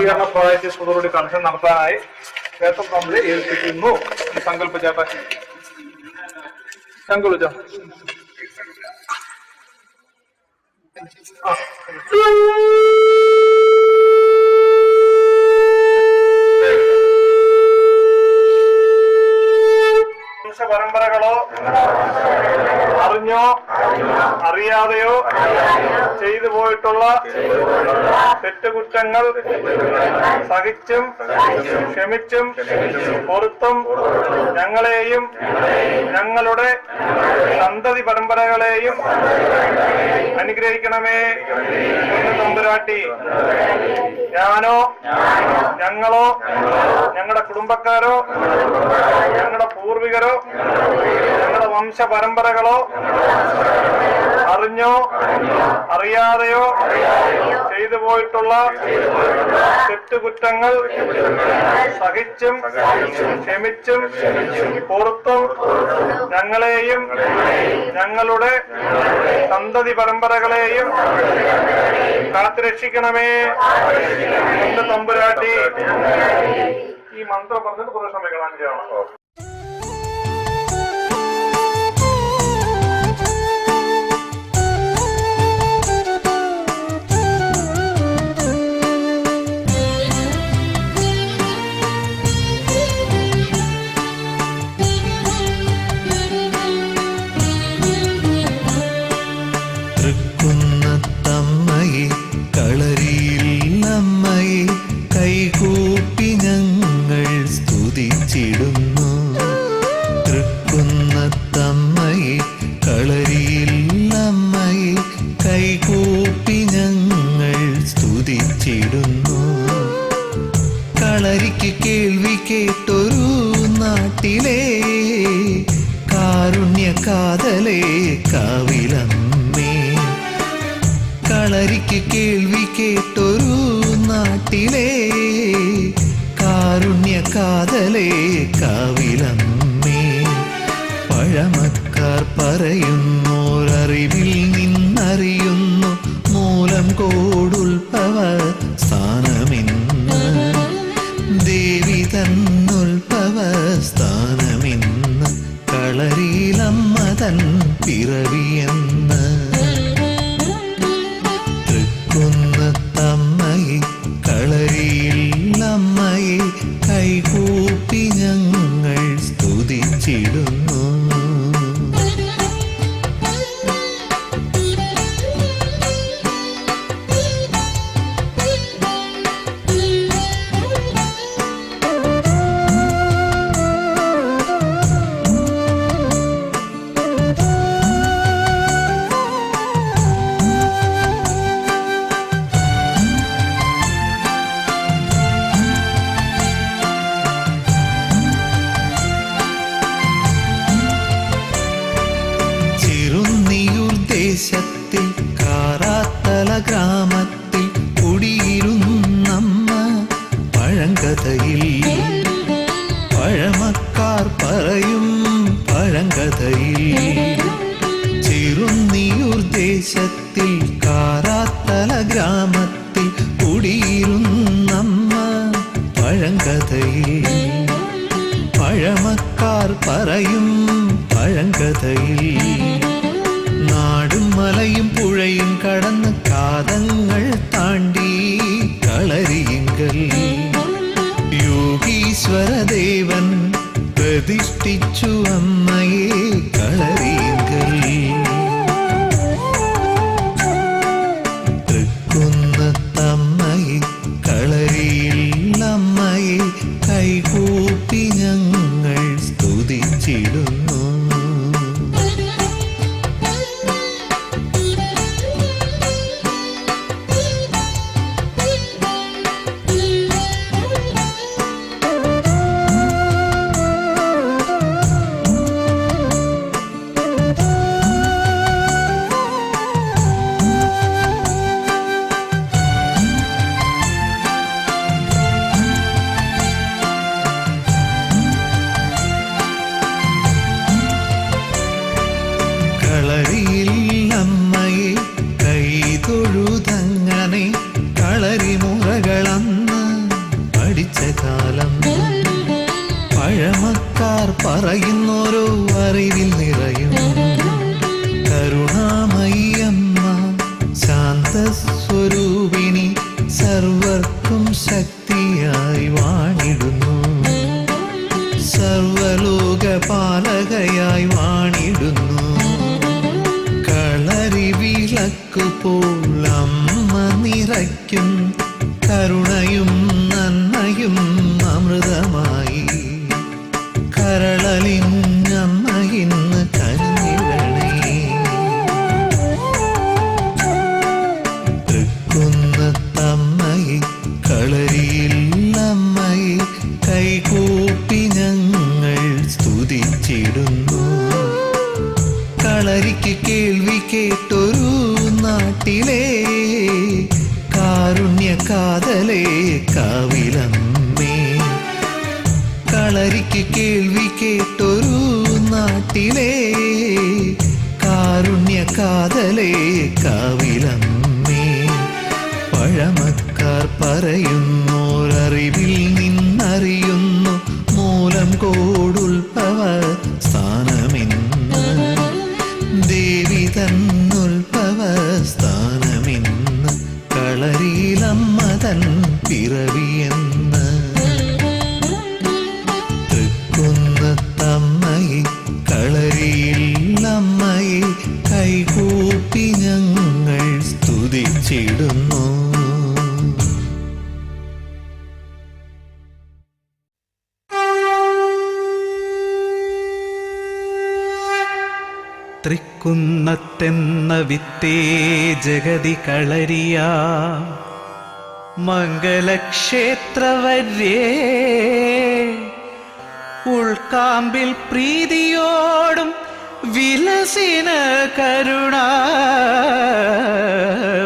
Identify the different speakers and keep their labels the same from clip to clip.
Speaker 1: ശുദ്ധീകരണ പ്രായത്തിലൂടെ കണക്ഷൻ നടത്താനായി ക്ഷേത്രം നമ്മൾ ഏൽപ്പിക്കുന്നു. സങ്കല്പ ചേട്ടാ. സങ്കല്പിച്ച പരമ്പരകളോ അറിഞ്ഞോ അറിയാതെയോ ചെയ്തു പോയിട്ടുള്ള തെറ്റുകുറ്റങ്ങൾ സഹിച്ചും ക്ഷമിച്ചും പൊറുത്തും ഞങ്ങളെയും ഞങ്ങളുടെ സന്തതി പരമ്പരകളെയും അനുഗ്രഹിക്കണമേ തമ്പുരാട്ടി. ഞാനോ? ഞങ്ങളോ? ഞങ്ങളുടെ കുടുംബക്കാരോ? ഞങ്ങളുടെ പൂർവികരോ? ഞങ്ങളുടെ വംശ പരമ്പരകളോ അറിഞ്ഞോ? അറിയാതെയോ? ചെയ്തു പോയിട്ടുള്ള തെറ്റുകുറ്റങ്ങൾ സഹിച്ചും ക്ഷമിച്ചും പുറത്തും ഞങ്ങളെയും ഞങ്ങളുടെ സന്തതി പരമ്പരകളെയും കാത്തുരക്ഷിക്കണമേ എന്റെ തമ്പുരാട്ടി ഈ മന്ത്രം പറഞ്ഞിട്ട് കുറേ വെക്കണം അഞ്ചാണ്
Speaker 2: aí. യോഗീശ്വരദേവൻ പ്രതിഷ്ഠിച്ചു അമ്മയെ കളരിയുങ്കൽ ആൾക്കാർ പറയുന്നോരോ അറിവിൽ നിറയും. കരുണാമയ്യമ്മ ശാന്തസ്വരൂപിണി സർവർക്കും ശക്തിയായി വാണിടുന്നു. സർവലോക പാലകയായി വാ കാരുണ്യ കാതലേ കാവിലമ്മേ. പഴമക്കാർ പറയുന്നോരറിവിൽ നിന്നറിയുന്നു മൂലം കോടുൽഭവ
Speaker 3: തൃക്കുന്നത്തെന്ന വിത്തേ ജഗതി കളരിയ. മംഗലക്ഷേത്രവര്യേ ഉൾക്കാമ്പിൽ പ്രീതിയോടും വിലസിന കരുണ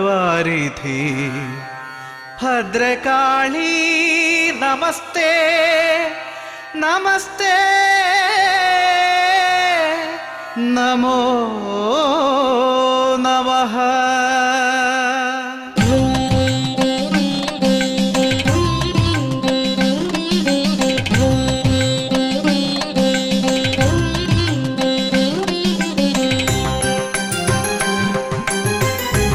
Speaker 3: വാരിധി. ഭദ്രകാളി നമസ്തേ നമസ്തേ. নমো